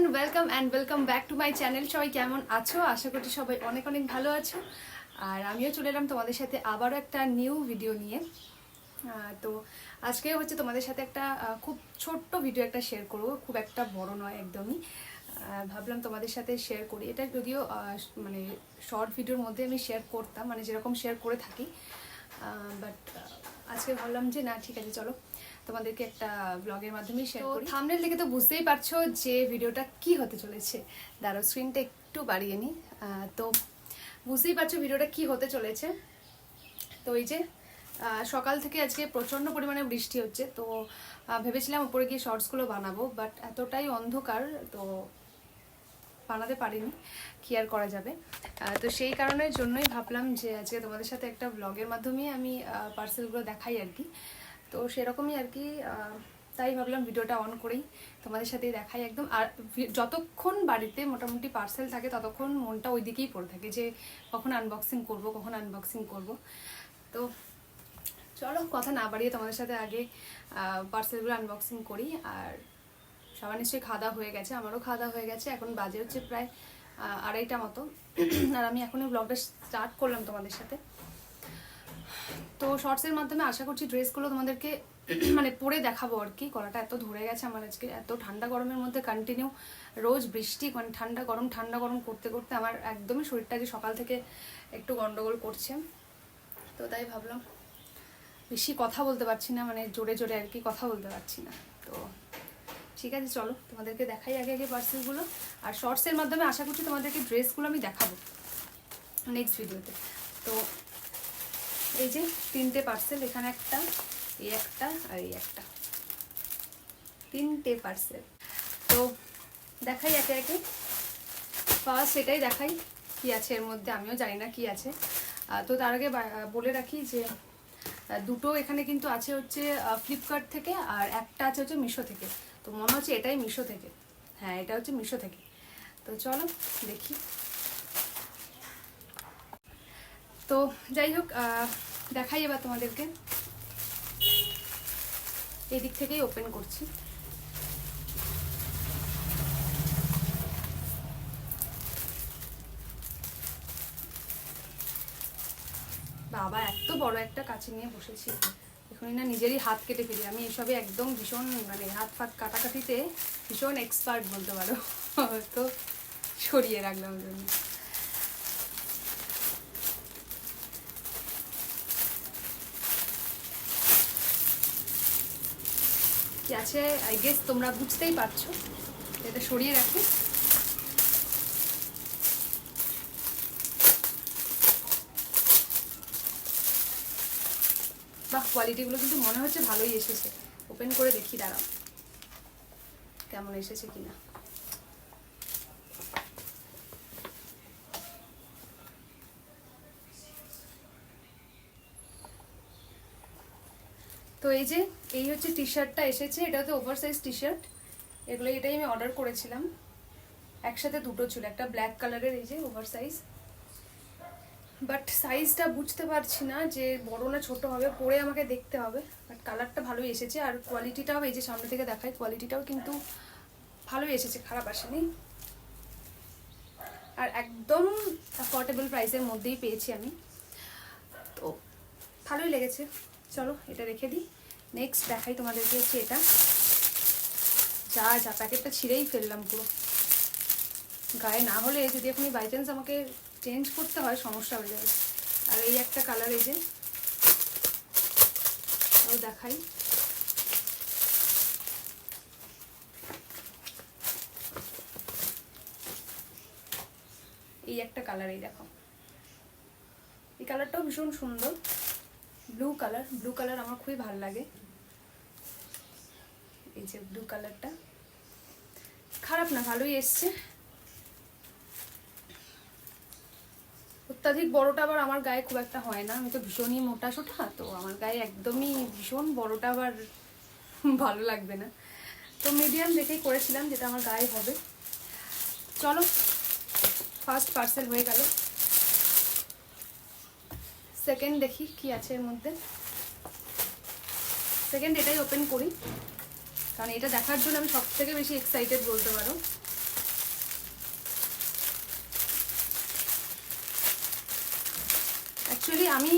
Everyone welcome and welcome back to my channel সবাই কেমন আছো? আশা করছি সবাই অনেক অনেক ভালো আছো। আর আমিও চলে এলাম তোমাদের সাথে আবারও একটা নিউ ভিডিও নিয়ে। তো আজকে হচ্ছে তোমাদের সাথে একটা খুব ছোট্ট ভিডিও একটা শেয়ার করব। খুব একটা বড় নয় একদমই। ভাবলাম তোমাদের সাথে শেয়ার করি। এটা যদিও মানে শর্ট ভিডিওর মধ্যে আমি শেয়ার করতাম মানে যেরকম শেয়ার করে থাকি। বাট আজকে ভাবলাম যে না, ঠিক আছে, চলো। তোমাদেরকে একটা ব্লগের মাধ্যমেই শেয়ার করি। থামনেল দেখে তো বুঝতেই পারছ যে ভিডিওটা কি হতে চলেছে। দাঁড়ো স্ক্রিনটা একটু বাড়িয়ে নিই তো বুঝতেই পারছ ভিডিওটা কি হতে চলেছে। তো এই যে সকাল থেকে আজকে প্রচণ্ড পরিমাণে বৃষ্টি হচ্ছে। তো ভেবেছিলাম উপরে গিয়ে শর্টসগুলো বানাবো বাট এতটাই অন্ধকার তো বানাতে পারিনি। কি আর করা যাবে? তো সেই কারণের জন্যই ভাবলাম যে আজকে তোমাদের সাথে একটা ব্লগের মাধ্যমে আমি পার্সেলগুলো দেখাই আর কি। তো সেরকমই আর কি তাই ভাবলাম ভিডিওটা অন করেই তোমাদের সাথে দেখাই একদম। আর যতক্ষণ বাড়িতে মোটামুটি পার্সেল থাকে, ততক্ষণ মনটা ওই দিকেই পড়ে থাকে যে, কখন আনবক্সিং করব, কখন আনবক্সিং করব। তো চলো, কথা না বাড়িয়ে তোমাদের সাথে আগে পার্সেলগুলো আনবক্সিং করি। আর সবার নিশ্চয়ই খাওয়া হয়ে গেছে, আমারও খাওয়া হয়ে গেছে। এখন বাজে হচ্ছে প্রায় আড়াইটা মতো। আর আমি এখনই ব্লগটা স্টার্ট করলাম তোমাদের সাথে। তো শর্টসের মাধ্যমে আশা করছি ড্রেসগুলো তোমাদেরকে মানে পরে দেখাবো আর কি। গলাটা এত ধরে গেছে আমার আজকে, এত ঠান্ডা গরমের মধ্যে কন্টিনিউ রোজ বৃষ্টি মানে ঠান্ডা গরম ঠান্ডা গরম করতে করতে আমার একদমই শরীরটা যে সকাল থেকে একটু গন্ডগোল করছে। তো তাই ভাবলাম বেশি কথা বলতে পারছি না মানে জোরে জোরে আর কি কথা বলতে পারছি না। তো ঠিক আছে, চলো তোমাদেরকে দেখাই আগে আগে পার্সেলগুলো। আর শর্টসের মাধ্যমে আশা করছি তোমাদেরকে ড্রেসগুলো আমি দেখাবো নেক্সট ভিডিওতে তো এই যে তিনটে পার্সেল এখানে একটা, এই একটা আর এই একটা। তিনটে পার্সেল তো দেখাই একে একে। ফার্স্ট এটাই দেখাই কি আছে এর মধ্যে, আমিও জানি না কি আছে। তো তার আগে বলে রাখি যে দুটো এখানে কিন্তু আছে হচ্ছে ফ্লিপকার্ট থেকে আর একটা আছে হচ্ছে মিশো থেকে। তো মনে হচ্ছে এটাই মিশো থেকে। হ্যাঁ এটা হচ্ছে মিশো থেকে। তো চলো দেখি। তো যাই হোক দেখাই এবার তোমাদেরকে। এদিক থেকেই ওপেন করছি। বাবা, এত বড় একটা কাছে নিয়ে বসেছি। এখনই না নিজেরই হাত কেটে ফেলি। আমি এসবে একদম ভীষণ মানে হাত ফাত কাটাকাটিতে ভীষণ এক্সপার্ট বলতে পারো। তো সরিয়ে রাখলাম জন্য কি আছে? আই গেস তোমরা বুঝতেই পারছ। এটা সরিয়ে রাখি। বাহ কোয়ালিটিগুলো কিন্তু মনে হচ্ছে ভালোই এসেছে। ওপেন করে দেখি, দাঁড়াও। কেমন এসেছে কিনা? তো এই যে, এই হচ্ছে টি শার্টটা এসেছে এটা হচ্ছে ওভার সাইজ টি শার্ট এগুলো এটাই আমি অর্ডার করেছিলাম। একসাথে দুটো ছিল একটা ব্ল্যাক কালারের এই যে ওভার সাইজ বাট সাইজটা বুঝতে পারছি না যে বড় না ছোট হবে, পরে আমাকে দেখতে হবে। বাট কালারটা ভালোই এসেছে, আর কোয়ালিটিটাও এই যে সামনে থেকে দেখায় কোয়ালিটিটাও কিন্তু ভালোই এসেছে, খারাপ আসেনি। আর একদম অ্যাফোর্ডেবল প্রাইসের মধ্যেই পেয়েছি আমি। তো ভালোই লেগেছে। চলো, এটা রেখে দিই। নেক্সট দেখাই তোমাদেরকে হচ্ছে এটা। যা যা প্যাকেটটা ছিঁড়েই ফেললাম পুরো। গায়ে না হলে যদি আপনি বাই চান্স আমাকে চেঞ্জ করতে হয়, সমস্যা হয়ে যাবে। আর এই একটা কালার এই যে, তাও দেখাই। এই একটা কালার এই দেখো। এই কালারটাও ভীষণ সুন্দর। ব্লু কালার ব্লু কালার আমার খুবই ভালো লাগে। এই যে ব্লু কালারটা খারাপ না, ভালোই এসছে। অত্যাধিক বড়টা আবার আমার গায়ে খুব একটা হয় না। আমি তো ভীষণই মোটা সোটা, তো আমার গায়ে একদমই ভীষণ বড়টা আবার ভালো লাগবে না। তো মিডিয়াম দেখেই করেছিলাম যেটা আমার গায়ে হবে। চলো ফার্স্ট পার্সেল হয়ে গেল। সেকেন্ড দেখি কি আছে এর মধ্যে। সেকেন্ড এটাই ওপেন করি। কারণ এটা দেখার জন্য আমি সব থেকে বেশি এক্সাইটেড বলতে পারো। অ্যাকচুয়ালি আমি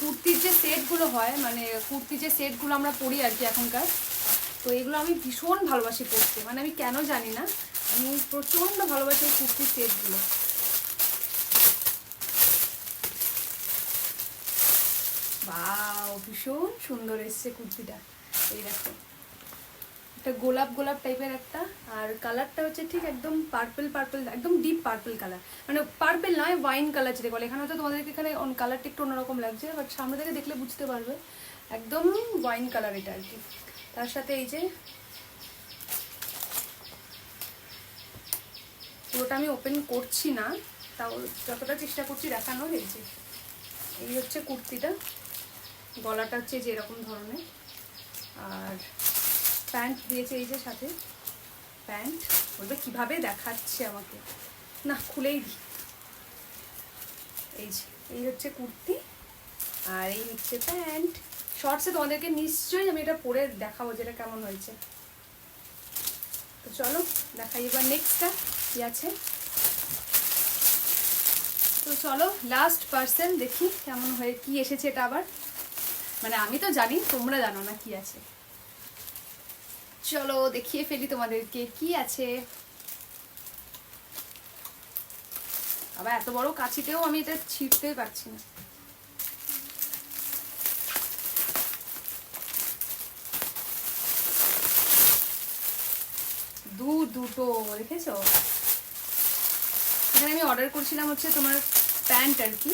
কুর্তির যে সেটগুলো হয় মানে কুর্তির যে সেটগুলো আমরা পরি আর কি এখনকার, তো এগুলো আমি ভীষণ ভালোবাসি পরতে। মানে আমি কেন জানি না, আমি প্রচণ্ড ভালোবাসি কুর্তির সেটগুলো। বাও ভীষণ সুন্দর এসছে কুর্তিটা। এই দেখো। একটা গোলাপ গোলাপ টাইপের একটা, আর কালারটা হচ্ছে ঠিক একদম পার্পল পার্পল একদম ডিপ পার্পল কালার মানে পার্পল নয় ওয়াইন কালার যেটা বলে। এখানে হয়তো তোমাদেরকে এখানে কালারটা একটু অন্যরকম লাগছে বাট সামনে থেকে দেখলে বুঝতে পারবে। একদম ওয়াইন কালার এটা আর কি। তার সাথে এই যে পুরোটা আমি ওপেন করছি না, তাও যতটা চেষ্টা করছি এই যে। এই হচ্ছে কুর্তিটা। গলাটা হচ্ছে যে এরকম ধরনের। আর প্যান্ট দিয়েছে এই যে সাথে। প্যান্ট। বলবে, কীভাবে দেখাচ্ছে আমাকে? না, খুলেই দিই এই যে, এই হচ্ছে কুর্তি। আর এই হচ্ছে প্যান্ট। শর্টসে তোমাদেরকে নিশ্চয়ই আমি এটা পরে দেখাবো যেটা কেমন হয়েছে। তো চলো, দেখাই এবার নেক্সটটা কি আছে। তো চলো লাস্ট পার্সেন্ট দেখি কেমন হয়ে, কি এসেছে এটা আবার। মানে আমি তো জানি, তোমরা জানো না কি আছে। চলো, দেখিয়ে ফেলি তোমাদেরকে কি আছে। আবার এত বড় কাছিতেও আমি এটা ছিঁড়তে পারছি না। দু দুটো, দেখেছ? এখানে আমি অর্ডার করছিলাম হচ্ছে তোমার প্যান্ট আর কি।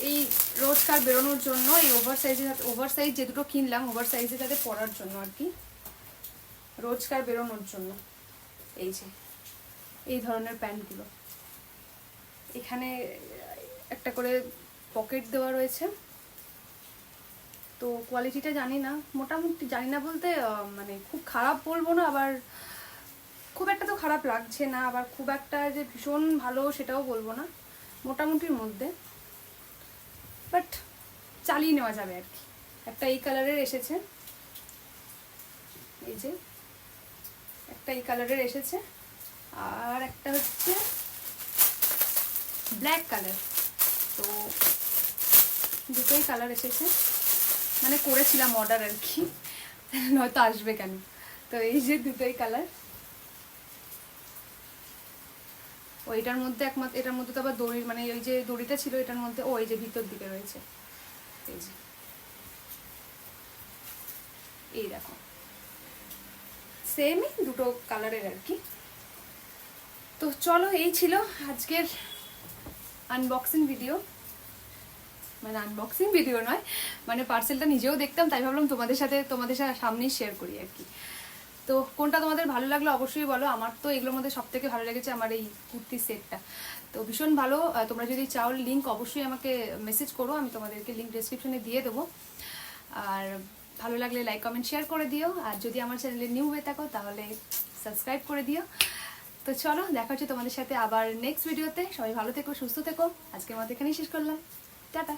এই রোজকার বেরোনোর জন্য এই ওভার সাইজের সাথে ওভার সাইজ যে দুটো কিনলাম ওভার সাইজের সাথে পরার জন্য আর কি। রোজকার বেরোনোর জন্য। এই যে, এই ধরনের প্যান্টগুলো। এখানে একটা করে পকেট দেওয়া রয়েছে। তো কোয়ালিটিটা জানি না, মোটামুটি জানি না বলতে মানে খুব খারাপ বলব না, আবার খুব একটা তো খারাপ লাগছে না, আবার খুব একটা যে ভীষণ ভালো সেটাও বলব না। মোটামুটির মধ্যে। বাট চালিয়ে নেওয়া যাবে আর কি। একটা এই কালারের এসেছে। এই যে, একটা এই কালারের এসেছে। আর একটা হচ্ছে ব্ল্যাক কালার। তো দুটোই কালার এসেছে। মানে করেছিলাম অর্ডার আর কি। নয়তো আসবে কেন? তো এই যে দুটোই কালার। ওইটার মধ্যে একমাত্র, এটার মধ্যে তো আবার দড়ি মানে ওই যে দড়িটা ছিল, এটার মধ্যে, ও এই যে ভিতর দিকে রয়েছে। এই যে। এই দেখো। সেমই দুটো কালারের আর কি। তো চলো, এই ছিল আজকের আনবক্সিং ভিডিও মানে আনবক্সিং ভিডিও নয় মানে পার্সেলটা নিজেও দেখতাম, তাই ভাবলাম তোমাদের সাথে, তোমাদের সামনেই শেয়ার করি আর কি। তো কোনটা তোমাদের ভালো লাগল অবশ্যই বলো। আমার তো এগুলোর মধ্যে সব থেকে ভালো লেগেছে আমার এই কুর্তির সেটটা। তো ভীষণ ভালো। তোমরা যদি চাও লিঙ্ক অবশ্যই আমাকে মেসেজ করো, আমি তোমাদেরকে লিঙ্ক ডেসক্রিপশনে দিয়ে দেবো। আর ভালো লাগলে লাইক কমেন্ট শেয়ার করে দিও। আর যদি আমার চ্যানেলে নিউ হয়ে থাকো, তাহলে সাবস্ক্রাইব করে দিও। তো চলো, দেখা হচ্ছে তোমাদের সাথে আবার নেক্সট ভিডিওতে সবাই ভালো থেকো, সুস্থ থেকো। আজকের মতো এখানেই শেষ করলাম। টাটা।